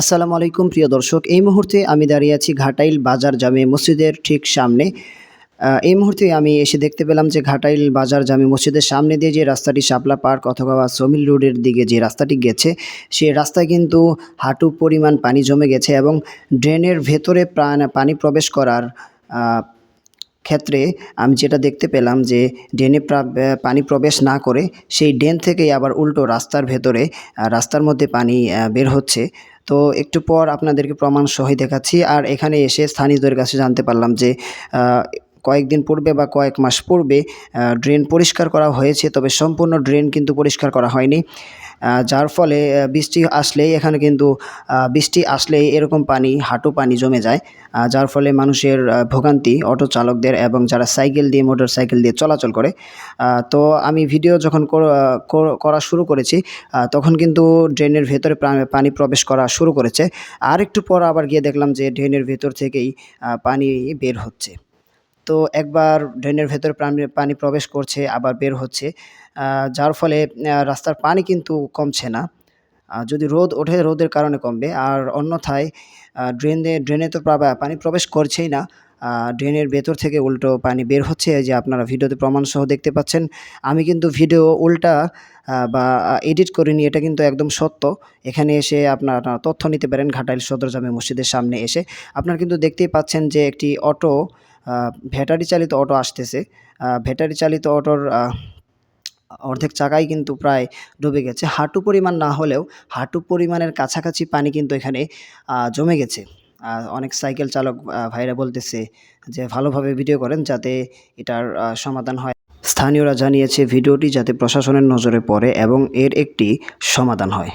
আসসালামু আলাইকুম, প্রিয় দর্শক। এই মুহূর্তে আমি দাঁড়িয়ে আছি ঘাটাইল বাজার জামে মসজিদের ঠিক সামনে। এই মুহূর্তে আমি এসে দেখতে পেলাম যে ঘাটাইল বাজার জামে মসজিদের সামনে দিয়ে যে রাস্তাটি শাপলা পার্ক অথবা সমিল রোডের দিকে যে রাস্তাটি গেছে সেই রাস্তায় কিন্তু হাঁটু পরিমাণ পানি জমে গেছে এবং ড্রেনের ভেতরে প্রাণ, পানি প্রবেশ করার ক্ষেত্রে আমি যেটা দেখতে পেলাম যে ড্রেনে পানি প্রবেশ না করে সেই ড্রেন থেকেই আবার উল্টো রাস্তার ভেতরে রাস্তার মধ্যে পানি বের হচ্ছে। তো একটু পর আপনাদেরকে প্রমাণ সহই দেখাচ্ছি। আর এখানে এসে স্থানীয়দের কাছে জানতে পারলাম যে কয়েকদিন পূর্বে বা কয়েক মাস পূর্বে ড্রেন পরিষ্কার করা হয়েছে, তবে সম্পূর্ণ ড্রেন কিন্তু পরিষ্কার করা হয়নি। যার ফলে বৃষ্টি আসলেই এখানে কিন্তু বৃষ্টি আসলেই এরকম পানি, হাঁটু পানি জমে যায়। যার ফলে মানুষের ভোগান্তি অটো চালকদের এবং যারা সাইকেল দিয়ে, মোটর সাইকেল দিয়ে চলাচল করে। তো আমি ভিডিও যখন কর- শুরু করেছি তখন কিন্তু ড্রেনের ভেতরে পানি প্রবেশ করা শুরু করেছে। আর একটু পর আবার গিয়ে দেখলাম যে ড্রেনের ভেতর থেকেই পানি বের হচ্ছে। তো একবার ড্রেনের ভেতরে পানি পানি প্রবেশ করছে, আবার বের হচ্ছে। যার ফলে রাস্তার পানি কিন্তু কমছে না। যদি রোদ ওঠে, রোদের কারণে কমবে। আর অন্যথায় ড্রেনে ড্রেনে তো পানি প্রবেশ করছেই না। ড্রেনের ভেতর থেকে উল্টো পানি বের হচ্ছে। যে আপনারা ভিডিওতে প্রমাণ সহ দেখতে পাচ্ছেন, আমি কিন্তু ভিডিও উল্টা বা এডিট করিনি, এটা কিন্তু একদম সত্য। এখানে এসে আপনারা তথ্য নিতে পারেন ঘাটাইল সদর জামে মসজিদের সামনে এসে। আপনারা কিন্তু দেখতেই পাচ্ছেন যে একটি অটো ব্যাটারি চালিত অটো আসতেছে। ব্যাটারি চালিত অটোর অর্ধেক চাকাই কিন্তু প্রায় ডুবে গেছে। হাঁটু পরিমাণ না হলেও হাঁটু পরিমাণের কাছাকাছি পানি কিন্তু এখানে জমে গেছে। অনেক সাইকেল চালক ভাইরা বলতেছে যে ভালোভাবে ভিডিও করেন যাতে এটার সমাধান হয়। স্থানীয়রা জানিয়েছে, ভিডিওটি যাতে প্রশাসনের নজরে পড়ে এবং এর একটি সমাধান হয়।